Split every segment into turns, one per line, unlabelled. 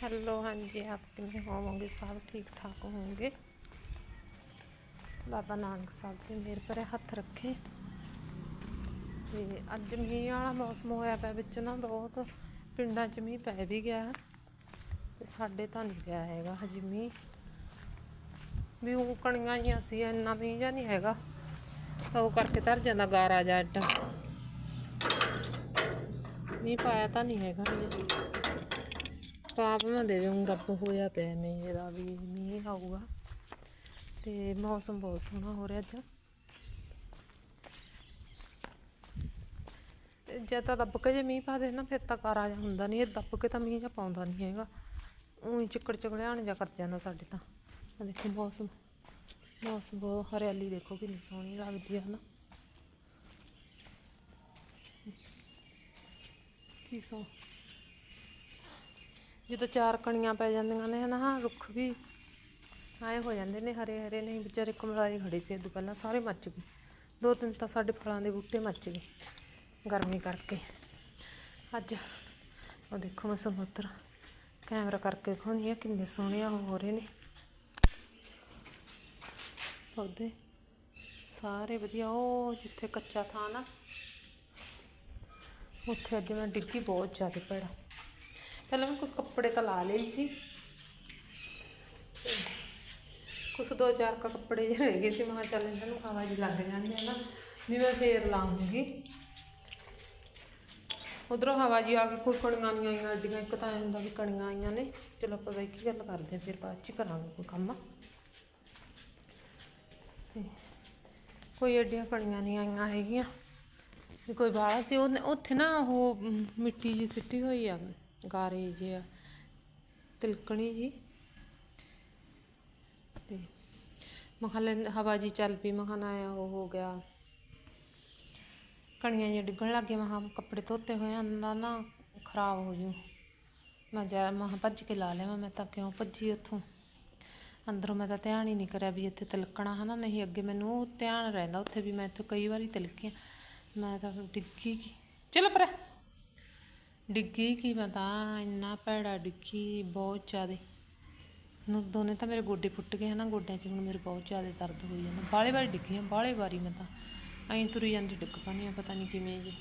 Hello हाँ जी आप किमें होवोगे सब ठीक ठाक होंगे ਬਾਬਾ ਨਾਨਕ ਸਾਹਿਬ ਦੇ ਮੇਰੇ ਪਰੇ ਹੱਥ ਰੱਖੇ ਤੇ ਅੱਜ ਮੀਂਹ ਵਾਲਾ ਮੌਸਮ ਹੋਇਆ ਪਿਆ ਵਿੱਚ ਨਾ ਬਹੁਤ ਪਿੰਡਾਂ 'ਚ ਮੀਂਹ ਪੈ ਵੀ ਗਿਆ ਤੇ ਸਾਡੇ ਤਾਂ ਨਹੀਂ ਪਿਆ ਹੈਗਾ ਹਜੇ ਮੀਂਹ ਵੀ ਉਹ ਕਣੀਆਂ ਹੀ ਸੀ ਇੰਨਾ ਮੀਂਹ ਜਾਂ ਨਹੀਂ ਹੈਗਾ ਉਹ ਕਰਕੇ ਧਰ ਜਾਂਦਾ ਗਾਰਾ ਜਾ ਐਡਾ ਮੀਂਹ ਪਾਇਆ ਤਾਂ ਨਹੀਂ ਹੈਗਾ ਹਜੇ ਪਾਪ ਨਾ ਦੇਵੇ, ਹੁਣ ਰੱਬ ਹੋਇਆ ਪਿਆ ਮੀਂਹ ਦਾ ਵੀ ਮੀਂਹ ਆਊਗਾ। ਤੇ ਮੌਸਮ ਬਹੁਤ ਸੋਹਣਾ ਹੋ ਰਿਹਾ ਅੱਜ। ਤੇ ਜੇ ਤਾਂ ਦੱਬ ਕੇ ਜੇ ਮੀਂਹ ਪਾ ਦੇ ਨਾ, ਫਿਰ ਤਾਂ ਕਾਰਾ ਜਿਹਾ ਹੁੰਦਾ ਨਹੀਂ ਇਹ ਦੱਬ ਕੇ ਤਾਂ ਮੀਂਹ ਜਾਂ ਪਾਉਂਦਾ ਨਹੀਂ ਹੈਗਾ। ਉਹੀ ਚਿੱਕੜ ਚਗਲਿਆਣ ਜਾ ਕਰ ਜਾਂਦਾ ਸਾਡੇ ਤਾਂ। ਆਹ ਦੇਖੋ ਮੌਸਮ ਮੌਸਮ ਬਹੁਤ ਹਰਿਆਲੀ ਦੇਖੋ ਕਿੰਨੀ ਸੋਹਣੀ ਲੱਗਦੀ ਹੈ ਨਾ ਕੀ ਸੋ ਜਦੋਂ ਚਾਰ ਕਣੀਆਂ ਪੈ ਜਾਂਦੀਆਂ ਨੇ ਨਾ ਰੁੱਖ ਵੀ ਆਏ ਹੋ ਜਾਂਦੇ ਨੇ, ਹਰੇ ਹਰੇ ਨਹੀਂ, ਵਿਚਾਰੇ ਕਮਲਾਈ ਖੜੇ ਸੀ ਇਦੋਂ ਪਹਿਲਾਂ, ਸਾਰੇ ਮੱਚ ਗਏ। ਦੋ ਤਿੰਨ ਤਾਂ ਸਾਡੇ ਫਲਾਂ ਦੇ ਬੂਟੇ ਮੱਚ ਗਏ ਗਰਮੀ ਕਰਕੇ। ਅੱਜ ਉਹ ਦੇਖੋ ਮੈਂ ਸਮੁੰਦਰ ਕੈਮਰਾ ਕਰਕੇ ਦਿਖਾਉਂਦੀ ਆ ਕਿੰਨੇ ਸੋਹਣੇ ਉਹ ਹੋ ਰਹੇ ਨੇ। ਪੌਦੇ ਸਾਰੇ ਵਧੀਆ, ਉਹ ਜਿੱਥੇ ਕੱਚਾ ਥਾਂ ਨਾ, ਉੱਥੇ ਅੱਜ ਮੈਂ ਡਿੱਗੀ ਬਹੁਤ ਜ਼ਿਆਦਾ ਪੜਾ ਪਹਿਲਾਂ ਮੈਂ ਕੁਝ ਕੱਪੜੇ ਤਾਂ ਲਾ ਲਏ ਸੀ। ਕੁਛ ਦੋ ਚਾਰ ਕੁ ਕੱਪੜੇ ਜਿਹੇ ਰਹਿ ਗਏ ਸੀ। ਮੈਂ ਕਿਹਾ ਚੱਲ ਇਹਨਾਂ ਨੂੰ ਹਵਾ ਜੀ ਲੱਗ ਜਾਣੀ ਹੈ ਨਾ, ਵੀ ਮੈਂ ਫੇਰ ਲਾਉਂਗੀ। ਉਧਰੋਂ ਹਵਾ ਜੀ ਆ ਕੇ ਕੋਈ ਕਣੀਆਂ ਨਹੀਂ ਆਈਆਂ, ਅੱਡੀਆਂ, ਇੱਕ ਤਾਂ ਐਂ ਹੁੰਦਾ ਵੀ ਕਣੀਆਂ ਆਈਆਂ ਨੇ। ਚਲੋ ਆਪਾਂ ਬੈ ਕੇ ਗੱਲ ਕਰਦੇ ਹਾਂ, ਫਿਰ ਬਾਅਦ ਚ ਹੀ ਕਰਾਂਗੇ ਕੋਈ ਕੰਮ। ਕੋਈ ਅੱਡੀਆਂ ਕਣੀਆਂ ਨਹੀਂ ਆਈਆਂ ਹੈਗੀਆਂ। ਵੀ ਕੋਈ ਬਾਹਰ ਸੀ ਉਹ ਉੱਥੇ ਨਾ ਉਹ ਮਿੱਟੀ ਜੀ ਸਿੱਟੀ ਹੋਈ ਆ। ਗਾਰੇ ਜਿਹੇ ਆ। ਤਿਲਕਣੀ ਜੀ। ਤੇ ਮਖਾਲੇ ਹਵਾ ਜੀ ਚੱਲ ਪਈ ਮਖਾਨਾ ਆਇਆ ਉਹ ਹੋ ਗਿਆ। ਕਣੀਆਂ ਜਿਹੀਆਂ ਡਿੱਗਣ ਲੱਗ ਗਈਆਂ ਮਖਾ ਕੱਪੜੇ ਧੋਤੇ ਹੋਏ ਅੰਦਾ ਨਾ ਖਰਾਬ ਹੋ ਜੂ। ਮੈਂ ਜਰਾ ਮਹਾ ਭੱਜ ਕੇ ਲਾ ਲਿਆ ਮੈਂ ਤਾਂ ਕਿਉਂ ਭੱਜੀ ਉੱਥੋਂ? ਅੰਦਰੋਂ ਮੈਂ ਤਾਂ ਧਿਆਨ ਹੀ ਨਹੀਂ ਕਰਿਆ ਵੀ ਇੱਥੇ ਤਿਲਕਣਾ ਹਨਾ, ਨਹੀਂ ਅੱਗੇ ਮੈਨੂੰ ਉਹ ਧਿਆਨ ਰਹਿੰਦਾ ਉੱਥੇ ਵੀ ਮੈਂ ਇੱਥੇ ਕਈ ਵਾਰੀ ਤਿਲਕੀ ਮੈਂ ਤਾਂ ਫਿਰ ਡਿੱਗੀ ਚਲੋ ਪਰ। ਡਿੱਗੀ ਕੀ ਮੈਂ ਤਾਂ ਇੰਨਾ ਭੈੜਾ ਡਿੱਗੀ, ਬਹੁਤ ਜ਼ਿਆਦੇ। ਨੂੰ ਦੋਨੇ ਤਾਂ ਮੇਰੇ ਗੋਡੇ ਫੁੱਟ ਗਏ ਹਨਾ, ਗੋਡਿਆਂ 'ਚ ਹੁਣ ਮੇਰੇ ਬਹੁਤ ਜ਼ਿਆਦਾ ਦਰਦ ਹੋਈ ਜਾਂਦਾ। ਬਾਲੇ ਵਾਰੀ ਡਿੱਗੀ ਆ ਬਾਲੇ ਵਾਰੀ ਮੈਂ ਤਾਂ। ਐਂ ਤੁਰੀ ਜਾਂਦੀ, ਡਿੱਗ ਪਾਨੀ ਆ ਪਤਾ ਨਹੀਂ ਕਿਵੇਂ ਜੀ।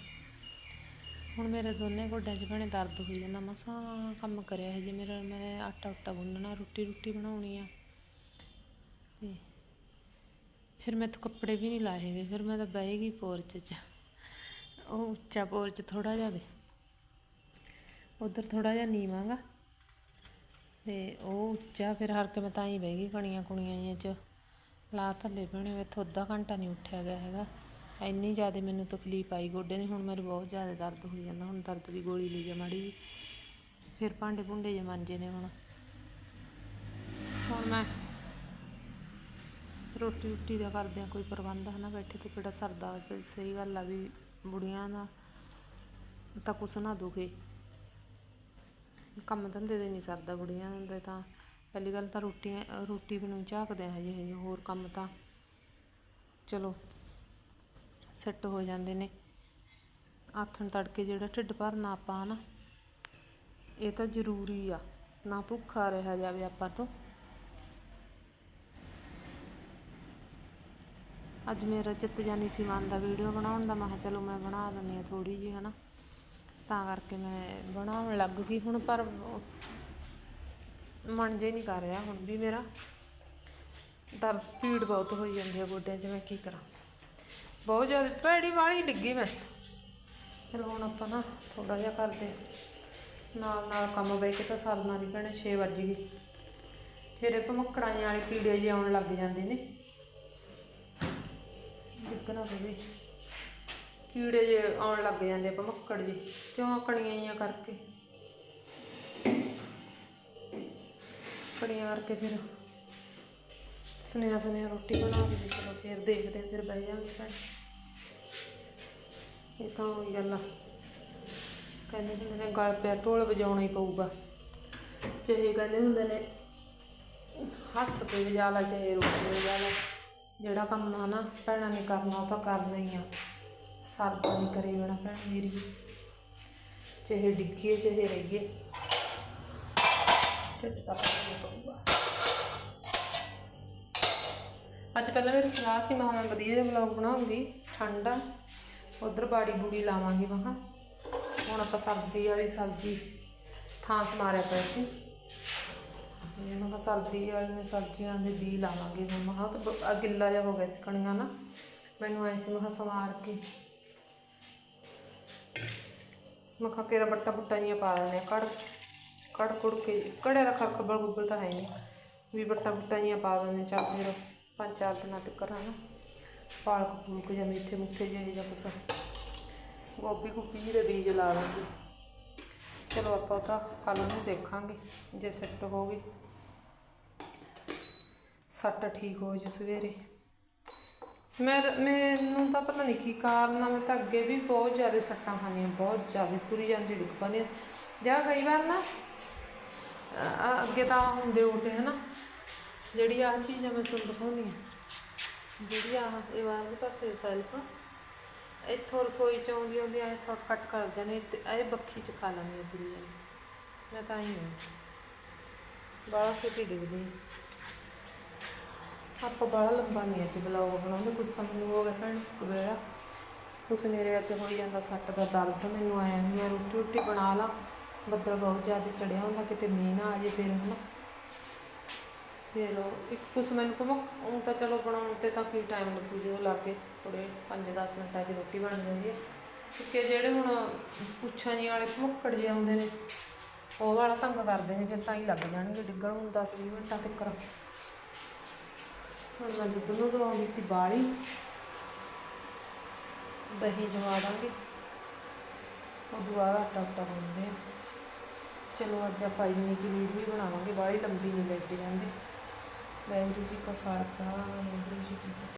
ਹੁਣ ਮੇਰੇ ਦੋਨੇ ਗੋਡਿਆਂ 'ਚ ਭੈਣੇ ਦਰਦ ਹੋਈ ਜਾਂਦਾ ਮਸਾਂ ਕੰਮ ਕਰਿਆ ਹੈ ਜੇ ਮੇਰਾ, ਮੈਂ ਆਟਾ ਉਟਾ ਗੁੰਨਣਾ, ਰੋਟੀ ਰੋਟੀ ਬਣਾਉਣੀ ਆ। ਤੇ ਫਿਰ ਮੈਂ ਤਾਂ ਕੱਪੜੇ ਵੀ ਨਹੀਂ ਲਾਏ ਹੈਗੇ, ਫਿਰ ਮੈਂ ਤਾਂ ਬਹਿ ਗਈ ਪੋਰਚ 'ਚ। ਉਹ ਉੱਚਾ ਪੋਰਚ ਥੋੜਾ ਜਿਹਾ ਦੇ। ਉਧਰ ਥੋੜਾ ਜਿਹਾ ਨੀਵਾਂਗਾ ਤੇ ਉਹ ਉੱਚਾ, ਫਿਰ ਹਰ ਕੇ ਮੈਂ ਤਾਂ ਹੀ ਬਹਿ ਗਈ ਕਣੀਆਂ ਕੁਣੀਆਂ ਜਿਹੀਆਂ ਚ। ਲਾ ਥੱਲੇ ਬਣੇ ਮੈਥੋਂ ਅੱਧਾ ਘੰਟਾ ਨਹੀਂ ਉੱਠਿਆ ਗਿਆ ਹੈਗਾ। ਇੰਨੀ ਜ਼ਿਆਦਾ ਮੈਨੂੰ ਤਕਲੀਫ ਆਈ ਗੋਡੇ ਦੀ, ਹੁਣ ਮੇਰੇ ਬਹੁਤ ਜ਼ਿਆਦਾ ਦਰਦ ਹੋਈ ਜਾਂਦਾ, ਹੁਣ ਦਰਦ ਦੀ ਗੋਲੀ ਲਈ ਜਾ ਮਾੜੀ ਜਿਹੀ। ਫਿਰ ਭਾਂਡੇ ਭੁੰਡੇ ਜੇ ਮਾਂਜੇ ਨੇ ਹੁਣ। ਹੁਣ ਮੈਂ ਰੋਟੀ ਰੋਟੀ ਦਾ ਕਰਦੇ ਆ ਕੋਈ ਪ੍ਰਬੰਧ ਹਨਾ ਬੈਠੇ ਤੇ ਕਿਹੜਾ ਸਰਦਾ। ਸਹੀ ਗੱਲ ਆ ਵੀ ਬੁੜੀਆਂ ਦਾ ਤਾਂ ਕੁਛ ਨਾ ਦੁਖੇ। ਕੰਮ ਧੰਦੇ ਦੇ ਨਹੀਂ ਸਰਦਾ ਬੁੜੀਆਂ ਦੇ ਤਾਂ। ਪਹਿਲੀ ਗੱਲ ਤਾਂ ਰੋਟੀ ਰੋਟੀ ਵੀ ਨੂੰ ਝਾਕਦੇ ਆ ਹਜੇ ਹਜੇ ਹੋਰ ਕੰਮ ਤਾਂ। ਚਲੋ ਸੈੱਟ ਹੋ ਜਾਂਦੇ ਨੇ। ਆਥਣ ਤੜਕੇ ਜਿਹੜਾ ਢਿੱਡ ਭਰਨਾ ਆਪਾਂ ਹਨਾ, ਇਹ ਤਾਂ ਜ਼ਰੂਰੀ ਆ। ਨਾ ਭੁੱਖਾ ਰਿਹਾ ਜਾਵੇ ਆਪਾਂ ਤੋਂ। ਅੱਜ ਮੇਰਾ ਚਿੱਤ ਜਾਨੀ ਸੀ ਮਨ ਦਾ ਵੀਡੀਓ ਬਣਾਉਣ ਦਾ, ਮੈਂ ਕਿਹਾ ਚਲੋ ਮੈਂ ਬਣਾ ਦਿੰਦੀ ਆ ਥੋੜੀ ਜੀ ਹਨਾ। ਤਾਂ ਕਰਕੇ ਮੈਂ ਬਣਾਉਣ ਲੱਗ ਗਈ ਹੁਣ, ਪਰ ਮਨ ਜੇ ਨਹੀਂ ਕਰ ਰਿਹਾ ਹੁਣ ਵੀ ਮੇਰਾ। ਦਰਦ ਪੀੜ ਬਹੁਤ ਹੋਈ ਜਾਂਦੀ ਹੈ ਗੋਡਿਆਂ 'ਚ, ਮੈਂ ਕੀ ਕਰਾਂ। ਬਹੁਤ ਜ਼ਿਆਦਾ ਭੈੜੀ ਵਾਲੀ ਡਿੱਗੀ ਮੈਂ। ਫਿਰ ਹੁਣ ਆਪਾਂ ਨਾ ਥੋੜਾ ਜਿਹਾ ਕਰਦੇ ਨਾਲ ਨਾਲ ਕੰਮ ਬੈ ਕੇ ਤਾਂ ਸਰਨਾ ਨਹੀਂ ਪੈਣਾ 6 ਵੱਜ ਗਏ। ਫਿਰ ਇਹ ਭਮੱਕੜਾਂ ਜਿਹੇ ਵਾਲੇ ਕੀੜੇ ਜਿਹੇ ਆਉਣ ਲੱਗ ਜਾਂਦੇ ਨੇ। ਡਿੱਗਣਾ ਪਵੇ। ਕੀੜੇ ਜੇ ਆਉਣ ਲੱਗ ਜਾਂਦੇ ਆ ਭਮੱਕੜ ਜੇ, ਕਿਉਂ ਕਣੀਆਂ ਜਿਹੀਆਂ ਕਰਕੇ? ਕਣੀਆਂ ਕਰਕੇ ਫਿਰ ਸੁਨੇਹਾ ਸਨੇਹਾ ਰੋਟੀ ਬਣਾ ਕੇ ਚਲੋ ਫਿਰ ਦੇਖਦੇ ਫਿਰ ਬਹਿ ਜਾਵਾਂਗੇ ਭੈਣ। ਇਹ ਤਾਂ ਉਹੀ ਗੱਲ ਆ। ਕਹਿੰਦੇ ਹੁੰਦੇ ਨੇ ਗਲ ਪਿਆ ਢੋਲ ਵਜਾਉਣਾ ਹੀ ਪਊਗਾ। ਚਾਹੇ ਕਹਿੰਦੇ ਹੁੰਦੇ ਨੇ, ਹੱਸ ਕੇ ਵਜਾ ਲਾ ਚਾਹੇ ਰੋ ਵਜਾ ਲਾ। ਜਿਹੜਾ ਕੰਮ ਆ ਨਾ ਭੈਣਾਂ ਨੇ ਕਰਨਾ ਉਹ ਤਾਂ ਕਰਨਾ ਹੀ ਆ। ਸਰਦਾ ਨਹੀਂ ਕਰੇ ਬਿਨਾ ਭੈਣ ਮੇਰੀ। ਚਾਹੇ ਡਿੱਗੀਏ ਚਾਹੇ ਰਹੀਏ ਢਿੱਡ ਤਾਂ ਪਊਗਾ। ਅੱਜ ਪਹਿਲਾਂ ਮੇਰੀ ਸਲਾਹ ਸੀ, ਮੈਂ ਕਿਹਾ ਮੈਂ ਵਧੀਆ ਜਿਹਾ ਵਲੌਗ ਬਣਾਉਂਗੀ, ਠੰਡਾ ਉਧਰ ਬਾੜੀ ਬੂੜੀ ਲਾਵਾਂਗੀ, ਮੈਂ ਕਿਹਾ। ਹੁਣ ਆਪਾਂ ਸਰਦੀ ਵਾਲੀ ਸਬਜ਼ੀ ਥਾਂ ਸਮਾਰਿਆ ਪਿਆ ਸੀ। ਮੈਂ ਕਿਹਾ ਸਰਦੀ ਵਾਲੀਆਂ ਸਬਜ਼ੀਆਂ ਦੇ ਬੀ ਲਾਵਾਂਗੇ ਹੁਣ ਮੈਂ ਕਿਹਾ। ਉਹ ਤਾਂ ਗਿੱਲਾ ਜਿਹਾ ਹੋ ਗਿਆ ਸੀ ਕਣੀਆਂ ਨਾ। ਮੈਨੂੰ ਐ ਸੀ, ਮੈਂ ਕਿਹਾ ਸਮਾਰ ਕੇ। ਮੈਂ ਕਿਹਾ ਕਿਹੜਾ ਬੱਟਾ ਬੁੱਟਾ ਜਿਹੀਆਂ ਪਾ ਦਿੰਦੇ ਆ ਕੜ ਕੜ ਕੁੜ ਕੇ, ਕੜਿਆ ਰੱਖਾ ਖੱਬਲ ਗੁੱਬਲ ਤਾਂ ਹੈ ਨਹੀਂ, ਵੀ ਬੱਟਾ ਬੁੱਟਾ ਜਿਹੀਆਂ ਪਾ ਦਿੰਦੇ ਚੱਲ ਫਿਰ ਪੰਜ ਚਾਰ ਦਿਨਾਂ ਤੱਕ ਕਰਾਂ ਪਾਲਕ ਪੂਲਕ ਜਾਂ ਮੇਥੇ ਮੁੱਥੇ ਜਿਹੇ ਜਾਂ ਕੁਛ। ਗੋਭੀ ਗੁੱਭੀ ਦੇ ਬੀਜ ਲਾ ਲਾਂਗੇ ਚਲੋ ਆਪਾਂ ਉਹ ਤਾਂ ਕੱਲ ਨੂੰ ਦੇਖਾਂਗੇ, ਜੇ ਸੈੱਟ ਹੋ ਗਈ ਸੱਟ ਠੀਕ ਹੋ ਜੂ ਸਵੇਰੇ। ਮੈਂ ਮੈਨੂੰ ਤਾਂ ਪਤਾ ਨਹੀਂ ਕੀ ਕਾਰਨ ਆ, ਮੈਂ ਤਾਂ ਅੱਗੇ ਵੀ ਬਹੁਤ ਜ਼ਿਆਦਾ ਸੱਟਾਂ ਖਾਂਦੀਆਂ, ਬਹੁਤ ਜ਼ਿਆਦਾ ਤੁਰੀ ਜਾਂਦੀ ਡਿੱਗ ਪੈਂਦੀ। ਜਾਂ ਕਈ ਵਾਰ ਨਾ ਅ- ਅੱਗੇ ਤਾਂ ਹੁੰਦੇ ਉਲਟੇ ਹਨਾ? ਜਿਹੜੀ ਆਹ ਚੀਜ਼ ਆ ਮੈਂ ਤੁਹਾਨੂੰ ਦਿਖਾਉਂਦੀ ਹਾਂ। ਜਿਹੜੀ ਆਹ ਇਹ ਵਾਲੇ ਪਾਸੇ ਸੈਲਫ ਇੱਥੋਂ ਰਸੋਈ ਚ ਆਉਂਦੀ ਆਉਂਦੀ ਐ ਸ਼ਾਰਟਕਟ ਕਰਦੇ ਨੇ ਤੇ ਇਹ ਬੱਖੀ ਚ ਖਾ ਲੈਂਦੀ ਆ ਤੁਰੀ ਜਾਂਦੀ। ਮੈਂ ਤਾਂ ਹੀ। ਬਾਲਾ ਸਿੱਧੀ ਡਿੱਗਦੀ। ਆ। ਆਪਾਂ ਬਾਹਲਾ ਲੰਬਾ ਨਹੀਂ ਅੱਜ ਬਲੌਗ ਬਣਾਉਂਦੇ, ਕੁਛ ਤਾਂ ਮੈਨੂੰ ਹੋ ਗਿਆ ਭੈਣ ਵੇਲਾ ਕੁਛ ਮੇਰੇ ਅੱਜ ਹੋਈ ਜਾਂਦਾ ਸੱਟ ਦਾ ਦਰਦ, ਮੈਨੂੰ ਆਇਆ ਵੀ ਮੈਂ ਰੋਟੀ ਰੋਟੀ ਬਣਾ ਲਾਂ, ਬੱਦਲ ਬਹੁਤ ਜ਼ਿਆਦਾ ਚੜਿਆ ਹੁੰਦਾ, ਕਿਤੇ ਮੀਂਹ ਨਾ ਆ ਜੇ ਫਿਰ, ਹਨਾ। ਫਿਰ ਇੱਕ ਕੁਛ ਮੈਨੂੰ ਭਮਕ ਉਹ ਤਾਂ ਚਲੋ ਬਣਾਉਣ ਤੇ ਤਾਂ ਕੀ ਟਾਈਮ ਲੱਗੂ ਜਦੋਂ ਲਾ ਕੇ ਥੋੜੇ 5-10 ਮਿੰਟਾਂ 'ਚ ਰੋਟੀ ਬਣ ਜਾਂਦੀ ਹੈ। ਕਿਉਂਕਿ ਜਿਹੜੇ ਹੁਣ ਪੁੱਛਾਂ ਜੀ ਵਾਲੇ ਭਮੱਕੜ ਜਿਹੇ ਆਉਂਦੇ ਨੇ, ਉਹ ਵਾਲਾ ਤੰਗ ਕਰਦੇ ਨੇ, ਫਿਰ ਤਾਂ ਹੀ ਲੱਗ ਜਾਣਗੇ, ਡਿੱਗਣ ਨੂੰ 10-20 ਮਿੰਟਾਂ ਤੱਕ। ਹੁਣ ਮੈਂ ਦੁੱਧ ਨੂੰ ਦਵਾਉਂਦੀ ਸੀ ਬਾਲੀ ਦਹੀਂ ਜਵਾ ਦਾਂਗੇ ਉਹ ਬਾਅਦ ਆਟਾ ਆਟਾ ਪਾਉਂਦੇ ਆ। ਚਲੋ ਅੱਜ ਆਪਾਂ ਇੰਨੀ ਕੀ ਵੀਡੀਓ ਬਣਾਵਾਂਗੇ ਬਾਲੀ ਲੰਬੀ ਨਹੀਂ ਲੈ ਕੇ ਜਾਂਦੇ। ਵਾਹਿਗੁਰੂ ਜੀ ਕਾ ਖਾਲਸਾ, ਵਾਹਿਗੁਰੂ ਜੀ ਕੀ